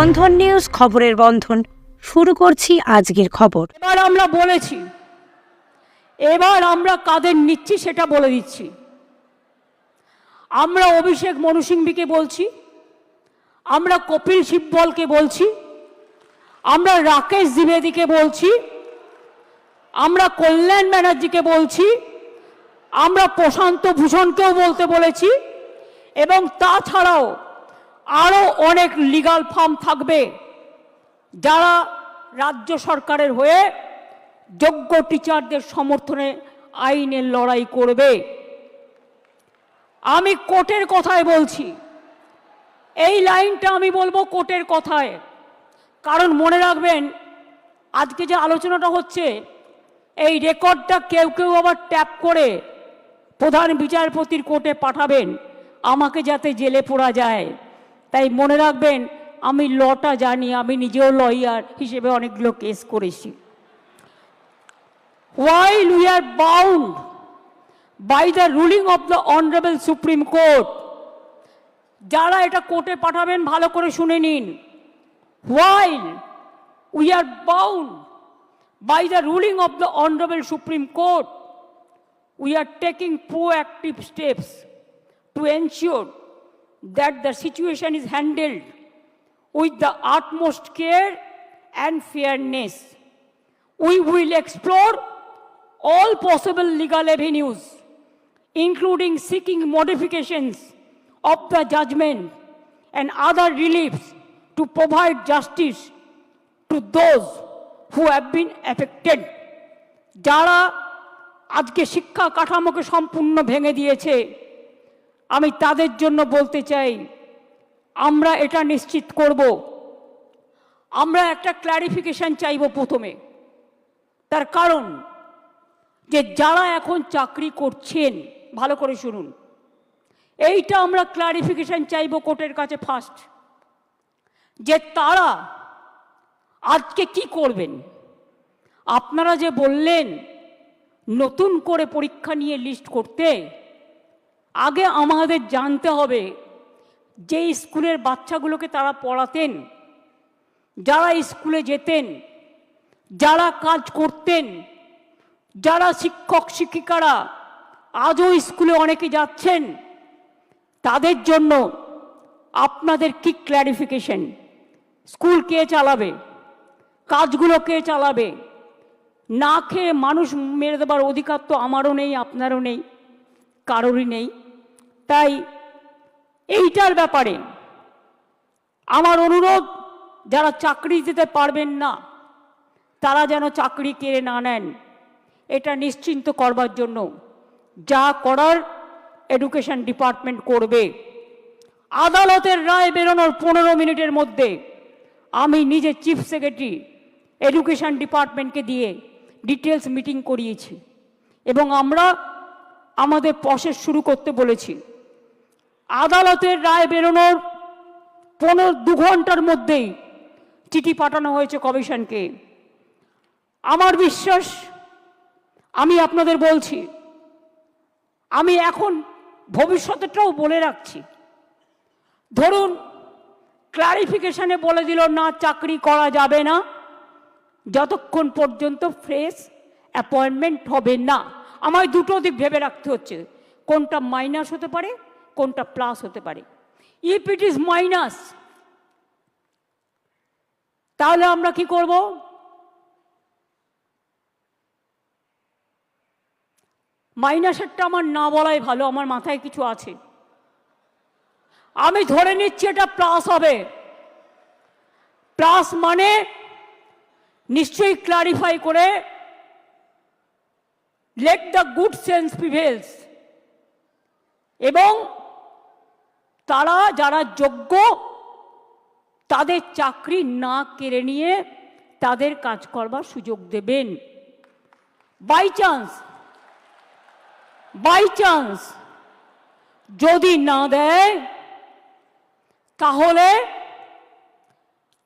বন্ধন news খবরের বন্ধন। শুরু করছি আজকের খবর। এবার আমরা বলেছি, এবার আমরা কাদের নিচ্ছি সেটা বলে দিচ্ছি। আমরা অভিষেক মনু সিংভিকে বলছি, আমরা কপিল সিব্বলকে বলছি, আমরা রাকেশ দ্বিবেদীকে বলছি, আমরা কল্যাণ ব্যানার্জিকে বলছি, আমরা প্রশান্ত ভূষণকেও বলতে বলেছি, এবং তাছাড়াও আরও অনেক লিগাল ফার্ম থাকবে যারা রাজ্য সরকারের হয়ে যোগ্য টিচারদের সমর্থনে আইনের লড়াই করবে। আমি কোর্টের কথায় বলছি। এই লাইনটা আমি বলব কোর্টের কথায়। কারণ মনে রাখবেন, আজকে যে আলোচনাটা হচ্ছে, এই রেকর্ডটা কেউ কেউ আবার ট্যাপ করে প্রধান বিচারপতির কোর্টে পাঠাবেন। আমাকে যাতে জেলে পড়া যায়। তাই মনে রাখবেন, আমি লটা জানি, আমি নিজেও লয়ার হিসেবে অনেকগুলো কেস করেছি। While we are bound by the ruling of the honourable supreme court যারা এটা কোর্টে পাঠাবেন, ভালো করে শুনে নিন। While we are bound by the ruling of the honourable supreme court we are taking proactive steps to ensure that the situation is handled with the utmost care and fairness. We will explore all possible legal avenues, including seeking modifications of the judgment and other reliefs to provide justice to those who have been affected. যারা আজকে শিক্ষা কাঠামোকে সম্পূর্ণ ভেঙে দিয়েছে আমি তাদের জন্য বলতে চাই, আমরা এটা নিশ্চিত করব। আমরা একটা ক্ল্যারিফিকেশন চাইব প্রথমে। তার কারণ যে যারা এখন চাকরি করছেন, ভালো করে শুনুন। এইটা আমরা ক্লারিফিকেশান চাইব কোর্টের কাছে ফার্স্ট যে তারা আজকে কি করবেন? আপনারা যে বললেন, নতুন করে পরীক্ষা নিয়ে লিস্ট করতে আগে আমাদের জানতে হবে যে স্কুলের বাচ্চাগুলোকে তারা পড়াতেন, যারা স্কুলে যেতেন, যারা কাজ করতেন, যারা শিক্ষক, শিক্ষিকারা আজও স্কুলে অনেকে যাচ্ছেন, তাদের জন্য আপনাদের কি ক্ল্যারিফিকেশন স্কুল কে চালাবে? কাজগুলো কে চালাবে? না খেয়ে মানুষ মেরে দেবার অধিকার তো আমারও নেই, আপনারও নেই। কারোরই নেই। তাই এইটার ব্যাপারে আমার অনুরোধ, যারা চাকরি দিতে পারবেন না, তারা যেন চাকরি কেড়ে না নেন। এটা নিশ্চিন্ত করবার জন্য যা করার এডুকেশন ডিপার্টমেন্ট করবে। আদালতের রায় বেরোনোর পনেরো মিনিটের মধ্যে আমি নিজে চিফ সেক্রেটারি এডুকেশন ডিপার্টমেন্টকে দিয়ে ডিটেলস মিটিং করিয়েছি। এবং আমরা আমাদের প্রসেস শুরু করতে বলেছি। আদালতের রায় বেরোনোর পনেরো দু ঘণ্টার মধ্যেই চিঠি পাঠানো হয়েছে কমিশনকে। আমার বিশ্বাস, আমি আপনাদের বলছি, আমি এখন ভবিষ্যতেরটাও বলে রাখছি। ধরুন ক্লারিফিকেশানে বলে দিল, না, চাকরি করা যাবে না। যতক্ষণ পর্যন্ত ফ্রেশ অ্যাপয়েন্টমেন্ট হবে না। আমায় দুটো দিক ভেবে রাখতে হচ্ছে। কোনটা মাইনাস হতে পারে, কোনটা প্লাস হতে পারে। ইফ ইট ইজ মাইনাস তাহলে আমরা কি করব? মাইনাসেরটা আমার না বলাই ভালো, আমার মাথায় কিছু আছে। আমি ধরে নিচ্ছি এটা প্লাস হবে। প্লাস মানে নিশ্চয়ই ক্লারিফাই করে let the good sense prevails এবং তারা যারা যোগ্য, তাদের চাকরি না কেড়ে নিয়ে তাদের কাজ করবার সুযোগ দেবেন। বাই চান্স বাই চান্স যদি না দেয়, তাহলে,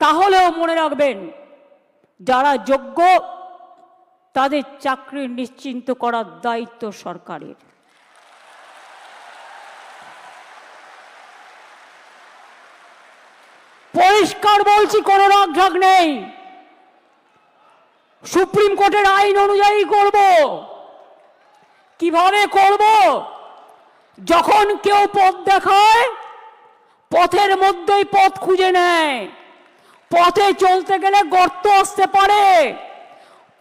তাহলেও মনে রাখবেন, যারা যোগ্য তাদের চাকরি নিশ্চিন্ত করার দায়িত্ব সরকারের। পরিষ্কার বলছি, কোনো রাগঢাক নেই। সুপ্রিম কোর্টের আইন অনুযায়ী করব। কীভাবে করব? যখন কেউ পথ দেখায়, পথের মধ্যেই পথ খুঁজে নেয়। পথে চলতে গেলে গর্ত আসতে পারে।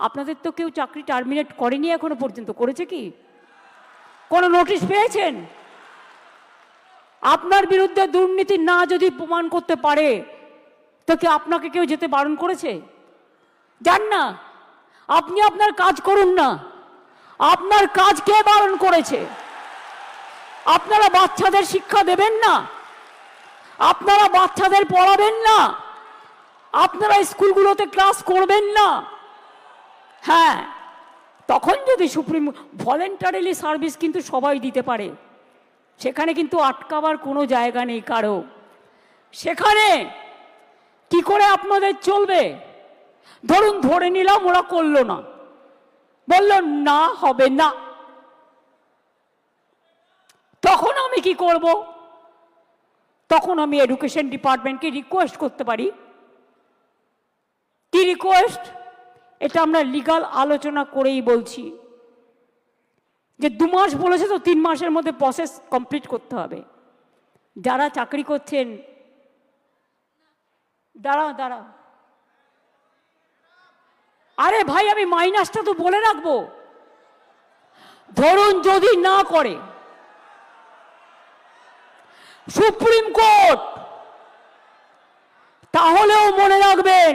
আপনাদের তো কেউ চাকরি টার্মিনেট করেনি এখনও পর্যন্ত, করেছে কি? কোনো নোটিশ পেয়েছেন? আপনার বিরুদ্ধে দুর্নীতি না যদি প্রমাণ করতে পারে, তো কি আপনাকে কেউ যেতে বারণ করেছে? যান না। আপনি আপনার কাজ করুন না। আপনার কাজ কে বারণ করেছে? আপনারা বাচ্চাদের শিক্ষা দেবেন না? আপনারা বাচ্চাদের পড়াবেন না? আপনারা স্কুলগুলোতে ক্লাস করবেন না? হ্যাঁ তখন যদি সুপ্রিম ভলেন্টারিলি সার্ভিস কিন্তু সবাই দিতে পারে, সেখানে কিন্তু আটকাবার কোনো জায়গা নেই কারও। সেখানে কি করে আপনাদের চলবে? ধরুন, ধরে নিলাম ওরা করল না। বলল, না, হবে না। তখন আমি কি করব? তখন আমি এডুকেশন ডিপার্টমেন্টকে রিকোয়েস্ট করতে পারি। কি রিকোয়েস্ট এটা আমরা লিগাল আলোচনা করেই বলছি। যে দু মাস বলেছে তো তিন মাসের মধ্যে প্রসেস কমপ্লিট করতে হবে। যারা চাকরি করছেন দাঁড়া দাঁড়া আরে ভাই, আমি মাইনাসটা তো বলে রাখব। ধরুন যদি না করে, সুপ্রিম কোর্ট, তাহলেও মনে রাখবেন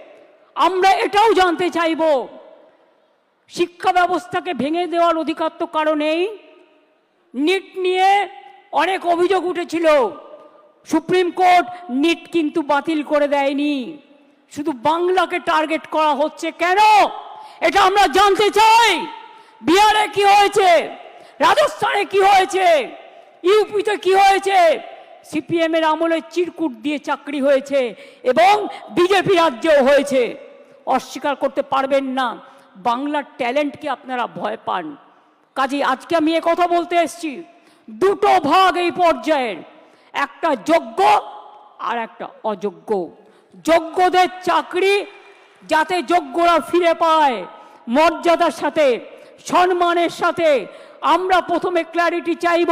আমরা এটাও জানতে চাইব, শিক্ষা ব্যবস্থাকে ভেঙে দেওয়ার অধিকার তো কারণেই নিট নিয়ে অনেক অভিযোগ উঠেছিল। সুপ্রিম কোর্ট নিট কিন্তু বাতিল করে দেয়নি। শুধু বাংলাকে টার্গেট করা হচ্ছে কেন? এটা আমরা জানতে চাই। বিহারে কি হয়েছে? রাজস্থানে কি হয়েছে? ইউপিতে কি হয়েছে? সিপিএম এর আমলে চিরকুট দিয়ে চাকরি হয়েছে এবং বিজেপি রাজ্যেও হয়েছে। অস্বীকার করতে পারবেন না। বাংলার ট্যালেন্টকে আপনারা ভয় পান। কাজে আজকে আমি কথা বলতে এসেছি। দুটো ভাগ এই পর্যায়ের। একটা যোগ্য আর একটা অযোগ্য। যোগ্যদের চাকরি যাতে যোগ্যরা ফিরে পায়, মর্যাদার সাথে, সম্মানের সাথে। আমরা প্রথমে ক্ল্যারিটি চাইব।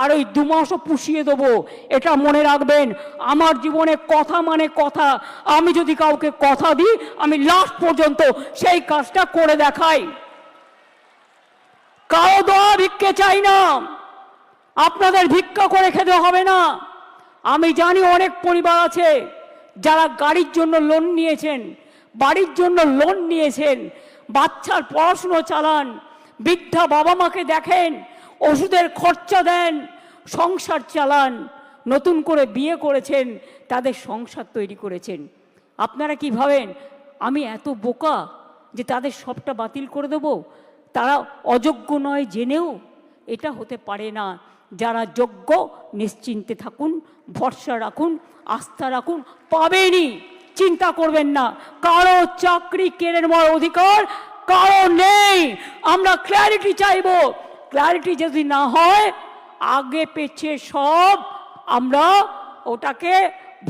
আর ওই দু মাসও পুষিয়ে দেবো, এটা মনে রাখবেন। আমার জীবনে কথা মানে কথা। আমি যদি কাউকে কথা দিই, আমি লাস্ট পর্যন্ত সেই কাজটা করে দেখাই। কারও দোয়া ভিক্ষে চাই না। আপনাদের ভিক্ষা করে খেতে হবে না। আমি জানি অনেক পরিবার আছে যারা গাড়ির জন্য লোন নিয়েছেন, বাড়ির জন্য লোন নিয়েছেন, বাচ্চার পড়াশুনো চালান, বৃদ্ধা বাবা মাকে দেখেন ওষুধের খরচা দেন, সংসার চালান, নতুন করে বিয়ে করেছেন, তাদের সংসার তৈরি করেছেন। আপনারা কি ভাবেন, আমি এত বোকা যে তাদের সবটা বাতিল করে দেব? তারা অযোগ্য নয় জেনেও? এটা হতে পারে না। যারা যোগ্য, নিশ্চিন্তে থাকুন, ভরসা রাখুন, আস্থা রাখুন, পাবেনই। চিন্তা করবেন না। কারও চাকরি কেড়ে নেওয়ার অধিকার, কারও নেই। আমরা ক্ল্যারিটি চাইব। ক্ল্যারিটি যদি না হয়, আগে পেছে সব, আমরা ওটাকে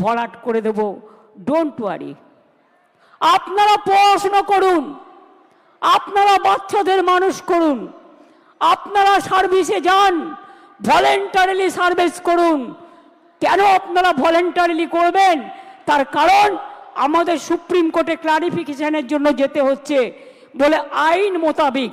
ভরাট করে দেব। ডোন্ট ওয়ারি আপনারা পড়াশোনা করুন। আপনারা বাচ্চাদের মানুষ করুন। আপনারা সার্ভিসে যান ভলেন্টারিলি সার্ভিস করুন। কেন আপনারা ভলেন্টারিলি করবেন? তার কারণ আমাদের সুপ্রিম কোর্টে ক্লারিফিকেশনের জন্য যেতে হচ্ছে। বলে আইন মোতাবিক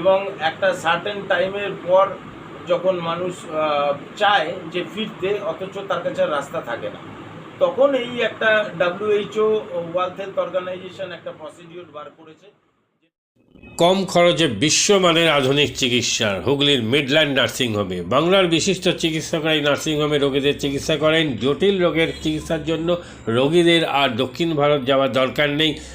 এবং একটা সার্টেন টাইমের পর যখন মানুষ চায় যে ফিরতে, অথচ তার কাছে রাস্তা থাকে না। তখন এই একটা ডাব্লিউএইচও ওয়ার্ল্ড হেলথ অর্গানাইজেশন একটা প্রসিডিওর বার করেছে। কম খরচে বিশ্বমানের আধুনিক চিকিৎসার হুগলির মিডল্যান্ড নার্সিংহোমে বাংলার বিশিষ্ট চিকিৎসকরা এই নার্সিংহোমে রোগীদের চিকিৎসা করেন। জটিল রোগের চিকিৎসার জন্য রোগীদের আর দক্ষিণ ভারত যাওয়ার দরকার নেই।